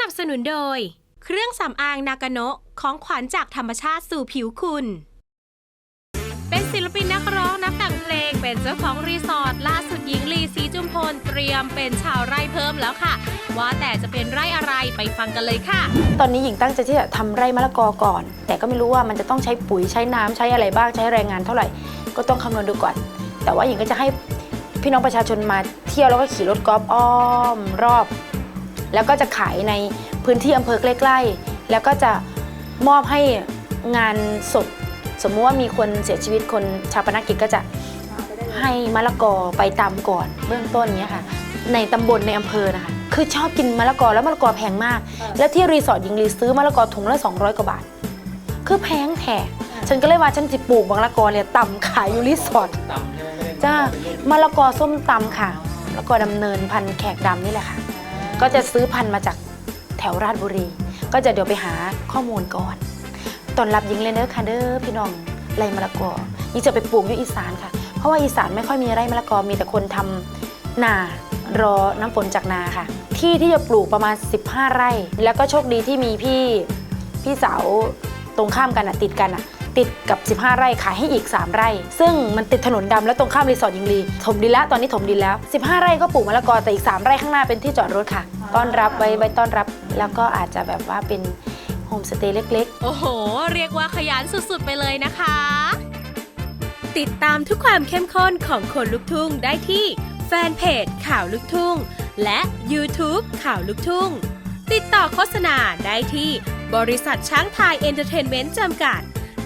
นับสนุนโดย เครื่องสำอางนากาโนะของขวัญจากธรรมชาติสู่ผิวคุณ เป็นศิลปินนักร้องนักแต่งเพลง เป็นเจ้าของรีสอร์ทล่าสุดหญิงลีสีจุมพลเตรียมเป็นชาวไร่เพิ่มแล้วค่ะ ว่าแต่จะเป็นไร่อะไรไปฟังกันเลยค่ะ ตอนนี้หญิงตั้งใจที่จะทำไร่มะละกอก่อน แต่ก็ไม่รู้ว่ามันจะต้องใช้ปุ๋ยใช้น้ำใช้อะไรบ้างใช้แรงงานเท่าไหร่ ก็ต้องคำนวณดูก่อน แต่ว่าหญิงก็จะให้พี่น้องประชาชนมาเที่ยวแล้วก็ขี่รถกอล์ฟอ้อม รอบ แล้วก็จะขายในพื้นที่อำเภอใกล้ๆ แล้วก็จะมอบให้งานศพสมมติว่ามีคนเสียชีวิตคนชาปนกิจก็จะให้มะละกอไปตามก่อนเบื้องต้นเนี้ยค่ะ ในตำบลในอำเภอนะคะ คือชอบกินมะละกอแล้วมะละกอแพงมาก แล้วที่รีสอร์ทหญิงลีซื้อมะละกอถุงละ 200 กว่าบาท คือแพงแท้ฉันก็เลยว่าฉันจะปลูกมะละกอเนี่ยต่ำขายอยู่รีสอร์ทจ้ามะละกอส้มตำค่ะมะละกอดำเนินพันธุ์แขกดำนี่แหละค่ะ ก็จะซื้อพันธุ์มาจากแถวราชบุรี ก็จะเดี๋ยวไปหาข้อมูลก่อนตอนรับยิงเลยเด้อค่ะเด้อพี่น้องไรมะละกอยิ่งจะไปปลูกอยู่อีสานค่ะ เพราะว่าอีสานไม่ค่อยมีไร่มะละกอมีแต่คนทำนา รอน้ำฝนจากนาค่ะ ที่ที่จะปลูกประมาณ 15 ไร่ แล้วก็โชคดีที่มีพี่พี่สาวตรงข้ามกันอะติดกันอะ ติดกับ 15 ไร่ขายให้อีก 3 ไร่ ซึ่งมันติดถนนดำแล้วตรงข้ามรีสอร์ทยิงลีถมดินแล้วตอนนี้ถมดินแล้ว 15 ไร่ก็ปลูกมะละกอแต่อีก 3 ไร่ข้างหน้าเป็นที่จอดรถค่ะ ต้อนรับไว้ไว้ต้อนรับ แล้วก็อาจจะแบบว่าเป็นโฮมสเตย์เล็ก ๆ โอ้โห เรียกว่าขยันสุดๆ ไปเลยนะคะ ติดตามทุกความเข้มข้นของคนลุกทุ่งได้ที่แฟนเพจข่าวลุกทุ่ง และ YouTube ข่าวลุกทุ่ง ติดต่อโฆษณาได้ที่บริษัทช้างไทยเอนเตอร์เทนเมนต์จำกัด